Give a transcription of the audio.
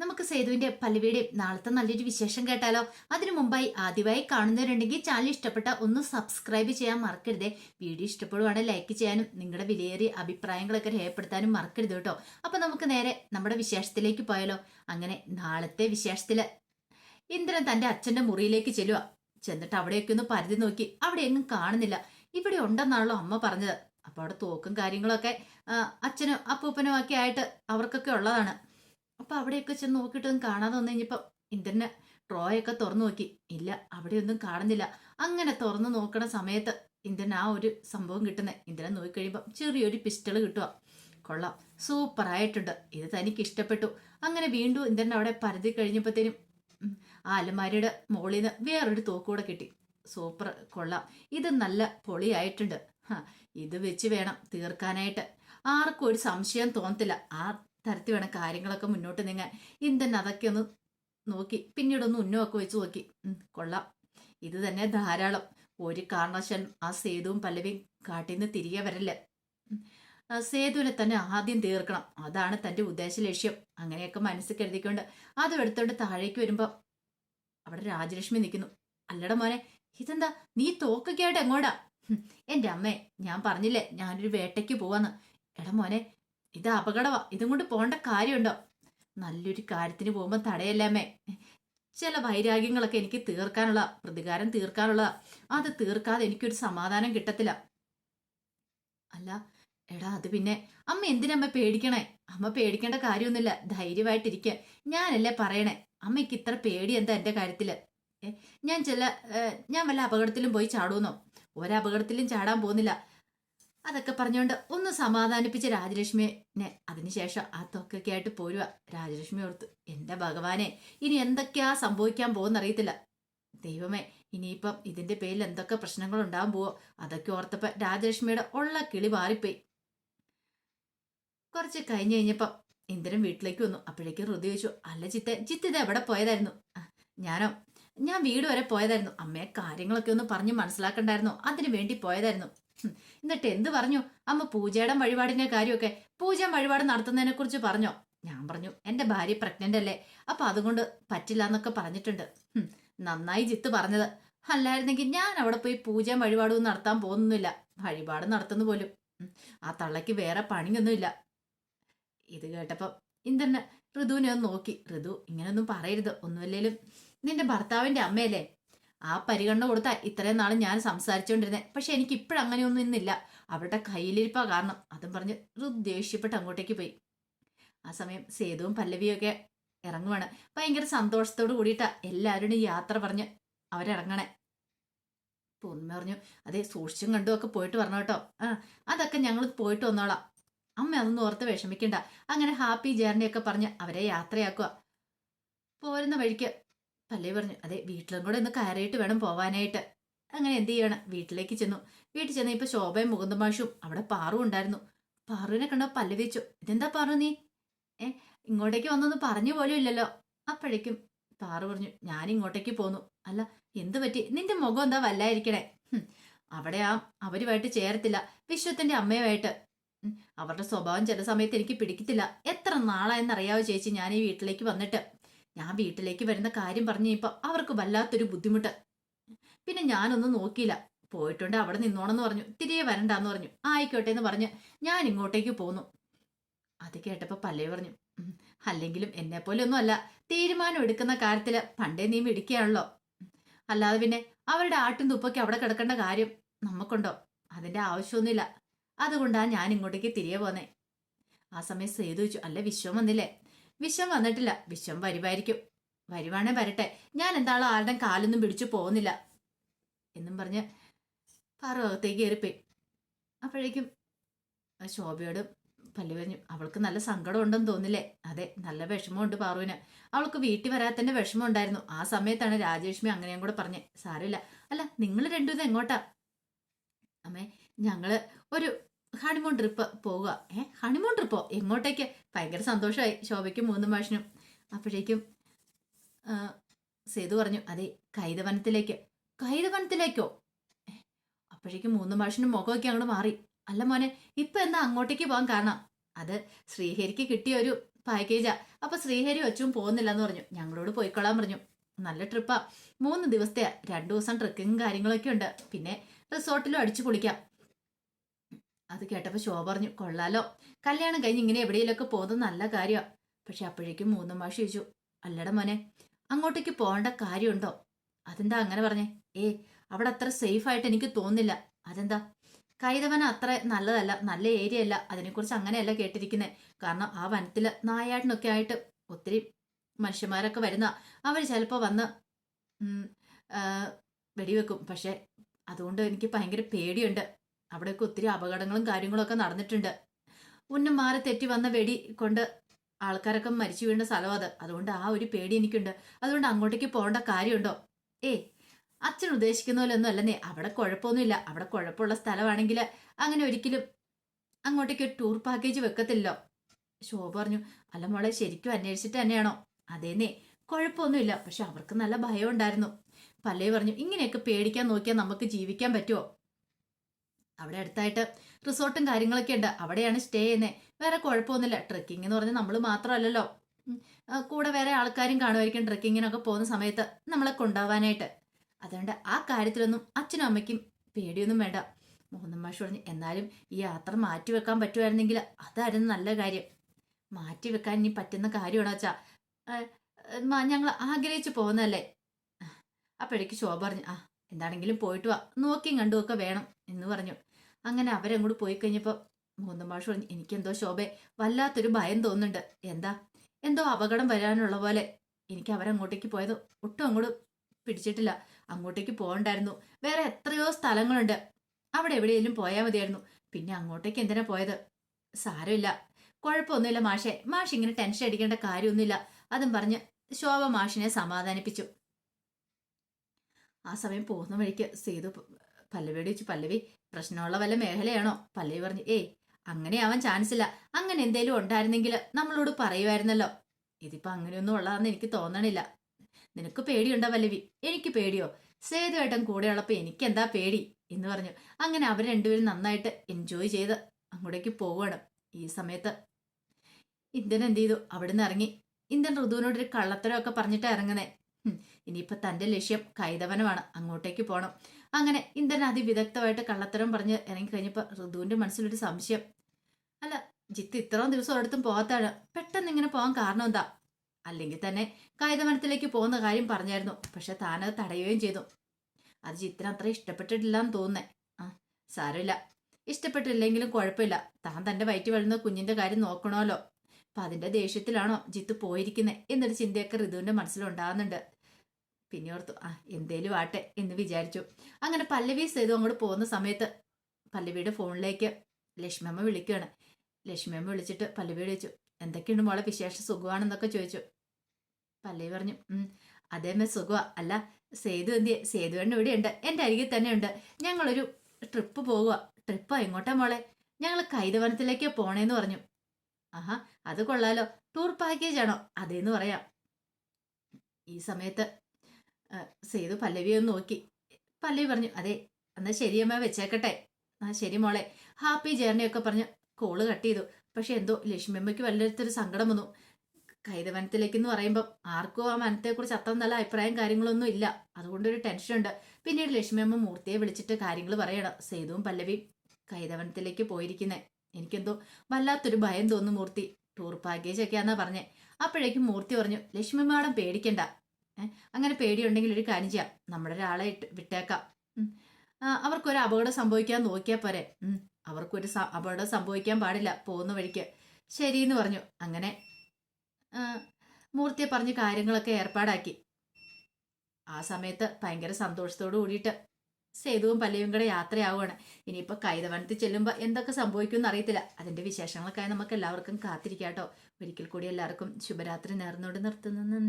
നമുക്ക് സേതുവിന്റെ പല്ലവിയുടെയും നാളത്തെ നല്ലൊരു വിശേഷം കേട്ടാലോ? അതിനു മുമ്പായി ആദ്യമായി കാണുന്നവരുണ്ടെങ്കിൽ ചാനൽ ഇഷ്ടപ്പെട്ട ഒന്ന് സബ്സ്ക്രൈബ് ചെയ്യാൻ മറക്കരുതേ. വീഡിയോ ഇഷ്ടപ്പെടുവാണെങ്കിൽ ലൈക്ക് ചെയ്യാനും നിങ്ങളുടെ വിലയേറിയ അഭിപ്രായങ്ങളൊക്കെ രേഖപ്പെടുത്താനും മറക്കരുത് കേട്ടോ. അപ്പൊ നമുക്ക് നേരെ നമ്മുടെ വിശേഷത്തിലേക്ക് പോയാലോ? അങ്ങനെ നാളത്തെ വിശേഷത്തിൽ ഇന്ദ്രൻ തന്റെ അച്ഛന്റെ മുറിയിലേക്ക് ചെല്ലുക. ചെന്നിട്ട് അവിടെയൊക്കെ ഒന്ന് പരിധി നോക്കി. അവിടെ എങ്ങും കാണുന്നില്ല. ഇവിടെ ഉണ്ടെന്നാണല്ലോ അമ്മ പറഞ്ഞത്. അപ്പൊ അവിടെ തോക്കും കാര്യങ്ങളൊക്കെ അച്ഛനും അപ്പൂപ്പനും ഒക്കെ ആയിട്ട് അവർക്കൊക്കെ ഉള്ളതാണ്. അപ്പൊ അവിടെയൊക്കെ ചെന്ന് നോക്കിയിട്ടൊന്നും കാണാതെ വന്നു കഴിഞ്ഞപ്പോ ഇന്ദ്രന് ഡ്രോയൊക്കെ തുറന്നു നോക്കി. ഇല്ല അവിടെയൊന്നും കാണുന്നില്ല. അങ്ങനെ തുറന്നു നോക്കണ സമയത്ത് ഇന്ദ്രൻ ആ ഒരു സംഭവം കിട്ടുന്നത് ഇന്ദ്രൻ നോക്കിക്കഴിയുമ്പോൾ ചെറിയൊരു പിസ്റ്റൾ കിട്ടുക കൊള്ളാം. സൂപ്പർ ആയിട്ടുണ്ട്. ഇത് തനിക്ക് ഇഷ്ടപ്പെട്ടു. അങ്ങനെ വീണ്ടും ഇന്ദ്രൻ അവിടെ പരതി കഴിഞ്ഞപ്പോഴത്തേനും ആ അലമാരിയുടെ മുകളിൽ നിന്ന് വേറൊരു തോക്കൂടെ കിട്ടി. സൂപ്പർ കൊള്ളാം. ഇത് നല്ല പൊളിയായിട്ടുണ്ട്. ഇത് വെച്ച് വേണം തീർക്കാനായിട്ട്. ആർക്കും ഒരു സംശയം തോന്നത്തില്ല. ആ തരത്തിൽ വേണം കാര്യങ്ങളൊക്കെ മുന്നോട്ട് നീങ്ങാൻ. എന്തെന്നെ അതൊക്കെ ഒന്ന് നോക്കി. പിന്നീട് ഒന്ന് ഉന്നമൊക്കെ വെച്ച് നോക്കി. കൊള്ളാം. ഇത് തന്നെ ധാരാളം. ഒരു കാരണവശാലും ആ സേതുവും പല്ലവിയും കാട്ടിൽ നിന്ന് തിരികെ വരല്ലേ? സേതുവിനെ തന്നെ ആദ്യം തീർക്കണം. അതാണ് തന്റെ ഉദ്ദേശ ലക്ഷ്യം. അങ്ങനെയൊക്കെ മനസ്സിൽ കരുതിക്കൊണ്ട് അതും എടുത്തോണ്ട് താഴേക്ക് വരുമ്പോൾ അവിടെ രാജലക്ഷ്മി നിൽക്കുന്നു അല്ലട മോനെ ഇതെന്താ? നീ തോക്കൊക്കെ ആയിട്ട് എങ്ങോട്ടാ എന്റെ അമ്മേ ഞാൻ പറഞ്ഞില്ലേ ഞാനൊരു വേട്ടയ്ക്ക് പോവാന്ന്. എടാ മോനെ ഇത് അപകടമാ ഇതും കൊണ്ട് പോകേണ്ട കാര്യമുണ്ടോ? നല്ലൊരു കാര്യത്തിന് പോകുമ്പോൾ തടയല്ലാമേ ചില വൈരാഗ്യങ്ങളൊക്കെ എനിക്ക് തീർക്കാനുള്ള പ്രതികാരം തീർക്കാനുള്ള അത് തീർക്കാതെ എനിക്കൊരു സമാധാനം കിട്ടത്തില്ല. അല്ല എടാ അത് പിന്നെ അമ്മ എന്തിനമ്മ പേടിക്കണേ? അമ്മ പേടിക്കേണ്ട കാര്യമൊന്നുമില്ല. ധൈര്യമായിട്ടിരിക്കുക ഞാനല്ലേ പറയണേ? അമ്മയ്ക്ക് ഇത്ര പേടി എന്താ എന്റെ കാര്യത്തിൽ? ഏ, ഞാൻ ചില ഞാൻ വല്ല അപകടത്തിലും പോയി ചാടുമെന്നോ? ഒരപകടത്തിലും ചാടാൻ പോകുന്നില്ല. അതൊക്കെ പറഞ്ഞുകൊണ്ട് ഒന്ന് സമാധാനിപ്പിച്ച രാജലക്ഷ്മിനെ അതിനുശേഷം ആ തൊക്കൊക്കെ ആയിട്ട് പോരുക രാജലക്ഷ്മി ഓർത്ത് എന്റെ ഭഗവാനെ ഇനി എന്തൊക്കെയാ സംഭവിക്കാൻ പോകുന്നറിയത്തില്ല. ദൈവമേ ഇനിയിപ്പം ഇതിന്റെ പേരിൽ എന്തൊക്കെ പ്രശ്നങ്ങൾ ഉണ്ടാകാൻ പോവോ? അതൊക്കെ ഓർത്തപ്പോ രാജലക്ഷ്മിയുടെ ഉള്ള കിളി മാറിപ്പോയി. കുറച്ച് കഴിഞ്ഞ് കഴിഞ്ഞപ്പം ഇന്ദ്രൻ വീട്ടിലേക്ക് വന്നു. അപ്പോഴേക്കും ഹൃദയ ചോദിച്ചു അല്ല ചിത്തെ ചിത്തിത എവിടെ പോയതായിരുന്നു? "ആ, ഞാനോ ഞാൻ വീട് വരെ പോയതായിരുന്നു. അമ്മയെ കാര്യങ്ങളൊക്കെ ഒന്ന് പറഞ്ഞ് മനസ്സിലാക്കണ്ടായിരുന്നു. അതിനു വേണ്ടി പോയതായിരുന്നു. എന്നിട്ട് എന്ത് പറഞ്ഞു? അമ്മ പൂജയുടെ വഴിപാടിന്റെ കാര്യമൊക്കെ പൂജ വഴിപാട് നടത്തുന്നതിനെ കുറിച്ച് പറഞ്ഞോ? ഞാൻ പറഞ്ഞു എന്റെ ഭാര്യ പ്രഗ്നന്റ് അല്ലേ? അപ്പൊ അതുകൊണ്ട് പറ്റില്ല എന്നൊക്കെ പറഞ്ഞിട്ടുണ്ട്. നന്നായി ജിത്ത് പറഞ്ഞത്. അല്ലായിരുന്നെങ്കിൽ ഞാൻ അവിടെ പോയി പൂജ വഴിപാടും നടത്താൻ പോകുന്നില്ല. വഴിപാട് നടത്തുന്നു പോലും. ആ തള്ളയ്ക്ക് വേറെ പണിയൊന്നുമില്ല. ഇത് കേട്ടപ്പം ഇന്ദ്രന് ഋതുവിനെ ഒന്ന് നോക്കി. ഋതു ഇങ്ങനെയൊന്നും പറയരുത്. ഒന്നുമില്ലേലും നിന്റെ ഭർത്താവിന്റെ അമ്മയല്ലേ? ആ പരിഗണന കൊടുത്താൽ ഇത്രയും നാളും ഞാൻ സംസാരിച്ചുകൊണ്ടിരുന്നത് പക്ഷെ എനിക്ക് ഇപ്പോഴും അങ്ങനെയൊന്നും ഇന്നില്ല. അവരുടെ കയ്യിലിരിപ്പാ കാരണം. അതും പറഞ്ഞ് ദേഷ്യപ്പെട്ട് അങ്ങോട്ടേക്ക് പോയി. ആ സമയം സേതുവും പല്ലവിയും ഒക്കെ ഇറങ്ങുവാണ്. ഭയങ്കര സന്തോഷത്തോട് കൂടിയിട്ടാ എല്ലാവരുടെയും യാത്ര പറഞ്ഞ് അവരിറങ്ങണേ. പൊന്നു പറഞ്ഞു അതെ സൂക്ഷിച്ചും കണ്ടും ഒക്കെ പോയിട്ട് വരണം കേട്ടോ. ആ അതൊക്കെ ഞങ്ങൾ പോയിട്ട് വന്നോളാം. അമ്മ അതൊന്നും ഓർത്ത് വിഷമിക്കണ്ട. അങ്ങനെ ഹാപ്പി ജേർണിയൊക്കെ പറഞ്ഞ് അവരെ യാത്രയാക്കുക പോരുന്ന വഴിക്ക് പല്ലേ പറഞ്ഞു അതെ വീട്ടിലും കൂടെ ഒന്ന് കയറിയിട്ട് വേണം പോവാനായിട്ട്. അങ്ങനെ എന്ത് ചെയ്യണം? വീട്ടിലേക്ക് ചെന്നു. വീട്ടിൽ ചെന്ന് ഇപ്പൊ ശോഭയും മുകുന്ദമാഷും അവിടെ പാറു ഉണ്ടായിരുന്നു. പാറുവിനെ കണ്ടോ പല്ല് വെച്ചു ഇതെന്താ പാറു നീ? ഏ ഇങ്ങോട്ടേക്ക് വന്നൊന്ന് പറഞ്ഞു പോലും ഇല്ലല്ലോ. അപ്പോഴേക്കും പാറു പറഞ്ഞു ഞാൻ ഇങ്ങോട്ടേക്ക് പോന്നു. അല്ല എന്തു പറ്റി? നിന്റെ മുഖം എന്താ വല്ലായിരിക്കണേ? അവിടെ ആ അവരുമായിട്ട് ചേർത്തില്ല വിശ്വത്തിന്റെ അമ്മയുമായിട്ട്. അവരുടെ സ്വഭാവം ചില സമയത്ത് എനിക്ക് പിടിക്കത്തില്ല. എത്ര നാളായെന്നറിയാവോ ചേച്ചി ഞാൻ ഈ വീട്ടിലേക്ക് വന്നിട്ട്. ഞാൻ വീട്ടിലേക്ക് വരുന്ന കാര്യം പറഞ്ഞു അവർക്ക് വല്ലാത്തൊരു ബുദ്ധിമുട്ട്. പിന്നെ ഞാനൊന്നും നോക്കിയില്ല. പോയിട്ടുണ്ട് അവിടെ നിന്നോണെന്ന് പറഞ്ഞു. തിരികെ വരണ്ടാന്ന് പറഞ്ഞു. ആയിക്കോട്ടെ എന്ന് പറഞ്ഞ് ഞാൻ ഇങ്ങോട്ടേക്ക് പോന്നു. അത് കേട്ടപ്പോൾ പല്ലേ പറഞ്ഞു അല്ലെങ്കിലും എന്നെ പോലെ ഒന്നും അല്ല തീരുമാനം എടുക്കുന്ന കാര്യത്തിൽ പണ്ടേ നീ മിടിക്കുകയാണല്ലോ അല്ലാതെ പിന്നെ അവരുടെ ആട്ടും തുപ്പൊക്കെ അവിടെ കിടക്കേണ്ട കാര്യം നമുക്കുണ്ടോ? അതിന്റെ ആവശ്യമൊന്നുമില്ല. അതുകൊണ്ടാണ് ഞാൻ ഇങ്ങോട്ടേക്ക് തിരികെ പോന്നേ. ആ സമയം സേതു വെച്ചു അല്ല വിശ്വം വന്നില്ലേ? വിശ്വം വന്നിട്ടില്ല. വിഷം വരുമായിരിക്കും വരുവാണേ വരട്ടെ. ഞാൻ എന്താണോ ആരുടെ കാലൊന്നും പിടിച്ചു പോകുന്നില്ല. എന്നും പറഞ്ഞ് പാറു അകത്തേക്ക് കയറിപ്പോയി. അപ്പോഴേക്കും ശോഭയോട് പല്ലു പറഞ്ഞു അവൾക്ക് നല്ല സങ്കടം ഉണ്ടെന്ന് തോന്നില്ലേ? അതെ നല്ല വിഷമമുണ്ട് പാറുവിന്. അവൾക്ക് വീട്ടിൽ വരാത്തന്റെ വിഷമം ഉണ്ടായിരുന്നു ആ സമയത്താണ് രാജേഷ്മി അങ്ങനെയും കൂടെ പറഞ്ഞേ സാരമില്ല. അല്ല നിങ്ങൾ രണ്ടും ഇത് എങ്ങോട്ടാ? അമ്മേ ഞങ്ങൾ ഒരു ഹണിമൂൺ ട്രിപ്പ് പോവുക. ഏ ഹണിമൂൺ ട്രിപ്പോ എങ്ങോട്ടേക്ക്? ഭയങ്കര സന്തോഷമായി ശോഭയ്ക്കും മൂന്നും മാഷിനും. അപ്പോഴേക്കും സേതു പറഞ്ഞു അതെ കൈതവനത്തിലേക്ക്. കൈതവനത്തിലേക്കോ? അപ്പോഴേക്കും മൂന്നും മാഷിനും മുഖമൊക്കെ അങ്ങോട്ട് മാറി. അല്ല മോനെ ഇപ്പൊ എന്താ അങ്ങോട്ടേക്ക് പോകാൻ കാരണം? അത് ശ്രീഹരിക്ക് കിട്ടിയ ഒരു പാക്കേജാ അപ്പൊ ശ്രീഹരി അച്ഛനും പോകുന്നില്ല എന്ന് പറഞ്ഞു. ഞങ്ങളോട് പോയിക്കൊള്ളാൻ പറഞ്ഞു. നല്ല ട്രിപ്പാ മൂന്ന് ദിവസത്തെ രണ്ടു ദിവസം ട്രക്കിങ്ങും കാര്യങ്ങളൊക്കെ ഉണ്ട്. പിന്നെ റിസോർട്ടിലും അടിച്ചു പൊളിക്കാം. അത് കേട്ടപ്പോൾ ശോഭ പറഞ്ഞു കൊള്ളാലോ. കല്യാണം കഴിഞ്ഞ് ഇങ്ങനെ എവിടെയെങ്കിലൊക്കെ പോകുന്നത് നല്ല കാര്യമാണ് പക്ഷെ അപ്പോഴേക്കും മൂന്നും മാഷ് ചോദിച്ചു അല്ലട മോനെ അങ്ങോട്ടേക്ക് പോകേണ്ട കാര്യമുണ്ടോ? അതെന്താ അങ്ങനെ പറഞ്ഞേ? ഏ അവിടെ അത്ര സേഫ് ആയിട്ട് എനിക്ക് തോന്നുന്നില്ല. അതെന്താ? കൈതവന അത്ര നല്ലതല്ല നല്ല ഏരിയ അല്ല അതിനെക്കുറിച്ച് അങ്ങനെയല്ല കേട്ടിരിക്കുന്നത് കാരണം ആ വനത്തിൽ നായാട്ടിനൊക്കെ ആയിട്ട് ഒത്തിരി മനുഷ്യന്മാരൊക്കെ വരുന്ന അവർ ചിലപ്പോൾ വന്ന് വെടിവെക്കും. പക്ഷെ അതുകൊണ്ട് എനിക്ക് ഭയങ്കര പേടിയുണ്ട്. അവിടെയൊക്കെ ഒത്തിരി അപകടങ്ങളും കാര്യങ്ങളൊക്കെ നടന്നിട്ടുണ്ട്. ഉന്നം മാറി തെറ്റി വന്ന വെടി കൊണ്ട് ആൾക്കാരൊക്കെ മരിച്ചു വീണ സ്ഥലം അത്. അതുകൊണ്ട് ആ ഒരു പേടി എനിക്കുണ്ട്. അതുകൊണ്ട് അങ്ങോട്ടേക്ക് പോകേണ്ട കാര്യമുണ്ടോ? ഏ അച്ഛൻ ഉദ്ദേശിക്കുന്ന പോലെ ഒന്നും അല്ലെന്നേ. അവിടെ കുഴപ്പമൊന്നുമില്ല. അവിടെ കുഴപ്പമുള്ള സ്ഥലമാണെങ്കിൽ അങ്ങനെ ഒരിക്കലും അങ്ങോട്ടേക്ക് ടൂർ പാക്കേജ് വെക്കത്തില്ലോ ഷോ പറഞ്ഞു അല്ല മോളെ ശരിക്കും അന്വേഷിച്ചിട്ട് തന്നെയാണോ? അതേന്നേ കുഴപ്പമൊന്നുമില്ല. പക്ഷെ അവർക്ക് നല്ല ഭയം ഉണ്ടായിരുന്നു പല്ലേ പറഞ്ഞു ഇങ്ങനെയൊക്കെ പേടിക്കാൻ നോക്കിയാൽ നമുക്ക് ജീവിക്കാൻ പറ്റുമോ അവിടെ അടുത്തായിട്ട് റിസോർട്ടും കാര്യങ്ങളൊക്കെ ഉണ്ട്. അവിടെയാണ് സ്റ്റേ ചെയ്യുന്നത് വേറെ കുഴപ്പമൊന്നുമില്ല. ട്രെക്കിംഗ് എന്ന് പറഞ്ഞാൽ നമ്മൾ മാത്രമല്ലല്ലോ. കൂടെ വേറെ ആൾക്കാരും കാണുമായിരിക്കും ട്രെക്കിങ്ങിനൊക്കെ പോകുന്ന സമയത്ത് നമ്മളെ കൊണ്ടുപോകാനായിട്ട് അതുകൊണ്ട് ആ കാര്യത്തിലൊന്നും അച്ഛനും അമ്മയ്ക്കും പേടിയൊന്നും വേണ്ട. മോഹൻ മാഷ് പറഞ്ഞു എന്നാലും ഈ യാത്ര മാറ്റി വെക്കാൻ പറ്റുമായിരുന്നെങ്കിൽ അതായിരുന്നു നല്ല കാര്യം. മാറ്റി വെക്കാൻ ഇനി പറ്റുന്ന കാര്യമാണോ അച്ഛാ? ഞങ്ങൾ ആഗ്രഹിച്ച് പോകുന്നതല്ലേ? അപ്പോഴേക്ക് ശോഭ പറഞ്ഞു ആ എന്താണെങ്കിലും പോയിട്ട് വാ. നോക്കിയും കണ്ടുമൊക്കെ വേണം എന്ന് പറഞ്ഞു. അങ്ങനെ അവരങ്ങോട്ട് പോയി കഴിഞ്ഞപ്പോൾ മൂന്ന് മാഷ് പറഞ്ഞു എനിക്കെന്തോ ശോഭെ വല്ലാത്തൊരു ഭയം തോന്നുന്നുണ്ട്. എന്താ? എന്തോ അപകടം വരാനുള്ള പോലെ. എനിക്ക് അവരങ്ങോട്ടേക്ക് പോയത് ഒട്ടും അങ്ങോട്ട് പിടിച്ചിട്ടില്ല. അങ്ങോട്ടേക്ക് പോകണ്ടായിരുന്നു. വേറെ എത്രയോ സ്ഥലങ്ങളുണ്ട്. അവിടെ എവിടെയെങ്കിലും പോയാൽ മതിയായിരുന്നു. പിന്നെ അങ്ങോട്ടേക്ക് എന്തിനാ പോയത്? സാരമില്ല. കുഴപ്പമൊന്നുമില്ല മാഷെ. മാഷ് ഇങ്ങനെ ടെൻഷൻ അടിക്കേണ്ട കാര്യമൊന്നുമില്ല. അതും പറഞ്ഞ് ശോഭ മാഷിനെ സമാധാനിപ്പിച്ചു. ആ സമയം പോകുന്ന വഴിക്ക് സേതു പല്ലവിയോട് ചോദിച്ചു പല്ലവി പ്രശ്നമുള്ള വല്ല മേഖലയാണോ? പല്ലവി പറഞ്ഞു ഏയ് അങ്ങനെ ആവാൻ ചാൻസ് ഇല്ല. അങ്ങനെ എന്തേലും ഉണ്ടായിരുന്നെങ്കിൽ നമ്മളോട് പറയുമായിരുന്നല്ലോ ഇതിപ്പോ അങ്ങനെയൊന്നും ഉള്ളതെന്ന് എനിക്ക് തോന്നണില്ല. നിനക്ക് പേടിയുണ്ടോ പല്ലവി? എനിക്ക് പേടിയോ? സേതുവേട്ടൻ കൂടെയുള്ളപ്പോ എനിക്ക് എന്താ പേടി? എന്ന് പറഞ്ഞു. അങ്ങനെ അവർ രണ്ടുപേരും നന്നായിട്ട് എൻജോയ് ചെയ്ത് അങ്ങോട്ടേക്ക് പോവുകയാണ്. ഈ സമയത്ത് ഇന്ത്യൻ എന്ത് ചെയ്തു? അവിടുന്ന് ഇറങ്ങി. ഇന്ത്യൻ ഋതുവിനോട് ഒരു കള്ളത്തരമൊക്കെ പറഞ്ഞിട്ട് ഇറങ്ങുന്നേ. ഇനിയിപ്പോ തന്റെ ലക്ഷ്യം കൈതവനമാണ്. അങ്ങോട്ടേക്ക് പോകണം അങ്ങനെ ഇന്ദ്രൻ അതിവിദഗ്ധമായിട്ട് കള്ളത്തരം പറഞ്ഞ് ഇറങ്ങിക്കഴിഞ്ഞപ്പോ ഋതുവിന്റെ മനസ്സിലൊരു സംശയം. അല്ല ജിത്ത് ഇത്രയും ദിവസം ഒരിടത്തും പോകാത്താണ് പെട്ടെന്ന് ഇങ്ങനെ പോകാൻ കാരണം എന്താ? അല്ലെങ്കിൽ തന്നെ കൈതവനത്തിലേക്ക് പോകുന്ന കാര്യം പറഞ്ഞായിരുന്നു. പക്ഷെ താനത് തടയുകയും ചെയ്തു. അത് ചിത്രം അത്ര ഇഷ്ടപ്പെട്ടിട്ടില്ല എന്ന് തോന്നുന്നേ. ആ സാരമില്ല. ഇഷ്ടപ്പെട്ടില്ലെങ്കിലും കുഴപ്പമില്ല. താൻ തന്റെ വയറ്റി വരുന്ന കുഞ്ഞിന്റെ കാര്യം നോക്കണമല്ലോ. അപ്പൊ അതിന്റെ ദേഷ്യത്തിലാണോ ജിത്ത് പോയിരിക്കുന്നത് എന്നൊരു ചിന്തയൊക്കെ ഋതുവിന്റെ മനസ്സിലുണ്ടാകുന്നുണ്ട്. പിന്നെ ഓർത്തു ആ എന്തേലും ആട്ടെ എന്ന് വിചാരിച്ചു. അങ്ങനെ പല്ലവി സേതു അങ്ങോട്ട് പോകുന്ന സമയത്ത് പല്ലവിയുടെ ഫോണിലേക്ക് ലക്ഷ്മിയമ്മ വിളിക്കുകയാണ്. ലക്ഷ്മിയമ്മ വിളിച്ചിട്ട് പല്ലവിയോട് ചോദിച്ചു എന്തൊക്കെയുണ്ട് മോളെ വിശേഷ? സുഖമാണെന്നൊക്കെ ചോദിച്ചു. പല്ലവി പറഞ്ഞു അതേമേ സുഖമാ അല്ല സേതു എന്തിയെ? സേതു എണ്ണ ഇവിടെയുണ്ട്. എന്റെ അരികിൽ തന്നെ ഉണ്ട് ഞങ്ങളൊരു ട്രിപ്പ് പോകുക ട്രിപ്പാ എങ്ങോട്ടാ മോളെ? ഞങ്ങൾ കൈതവനത്തിലേക്ക് പോണേന്ന് പറഞ്ഞു. ആഹാ അത് കൊള്ളാലോ. ടൂർ പാക്കേജ് ആണോ? അതേന്ന് പറയാം. ഈ സമയത്ത് സേതു പല്ലവിയെ നോക്കി. പല്ലവി പറഞ്ഞു അതെ എന്നാൽ ശരിയമ്മ വെച്ചേക്കട്ടെ. ആ ശരി മോളെ. ഹാപ്പി ജേർണി ഒക്കെ പറഞ്ഞ് കോൾ കട്ട് ചെയ്തു. പക്ഷെ എന്തോ ലക്ഷ്മിയമ്മയ്ക്ക് വല്ലത്തൊരു സങ്കടം വന്നു. കൈതവനത്തിലേക്ക് എന്ന് പറയുമ്പോൾ ആർക്കും ആ വനത്തെക്കുറിച്ച് അത്ര നല്ല അഭിപ്രായം കാര്യങ്ങളൊന്നും ഇല്ല. അതുകൊണ്ടൊരു ടെൻഷനുണ്ട്. പിന്നീട് ലക്ഷ്മിയമ്മ മൂർത്തിയെ വിളിച്ചിട്ട് കാര്യങ്ങൾ പറയണം. സേതുവും പല്ലവിയും കൈതവനത്തിലേക്ക് പോയിരിക്കുന്നേ. എനിക്കെന്തോ വല്ലാത്തൊരു ഭയം തോന്നുന്നു മൂർത്തി. ടൂർ പാക്കേജ് ഒക്കെയാന്നാ പറഞ്ഞേ. അപ്പോഴേക്കും മൂർത്തി പറഞ്ഞു ലക്ഷ്മി മാഡം പേടിക്കണ്ട. അങ്ങനെ പേടിയുണ്ടെങ്കിൽ ഒരു കാര്യം ചെയ്യാം. നമ്മുടെ ഒരാളെ ഇട്ട് വിട്ടേക്കാം. അവർക്കൊരു അപകടം സംഭവിക്കാൻ നോക്കിയാൽ പോരെ. അവർക്കൊരു അപകടം സംഭവിക്കാൻ പാടില്ല പോകുന്ന വഴിക്ക്. ശരി എന്ന് പറഞ്ഞു. അങ്ങനെ മൂർത്തിയെ പറഞ്ഞ് കാര്യങ്ങളൊക്കെ ഏർപ്പാടാക്കി. ആ സമയത്ത് ഭയങ്കര സന്തോഷത്തോടു കൂടിയിട്ട് സേതുവും പല്ലവിയും കൂടെ യാത്രയാവുകയാണ്. ഇനിയിപ്പോൾ കൈതവനത്തിൽ ചെല്ലുമ്പോൾ എന്തൊക്കെ സംഭവിക്കുമെന്ന് അറിയത്തില്ല. അതിന്റെ വിശേഷങ്ങൾക്കായി നമുക്ക് എല്ലാവർക്കും കാത്തിരിക്കാം കേട്ടോ. ഒരിക്കൽ കൂടി എല്ലാവർക്കും ശുഭരാത്രി നേർന്നോട് നിർത്തുന്നു. നന്ദി.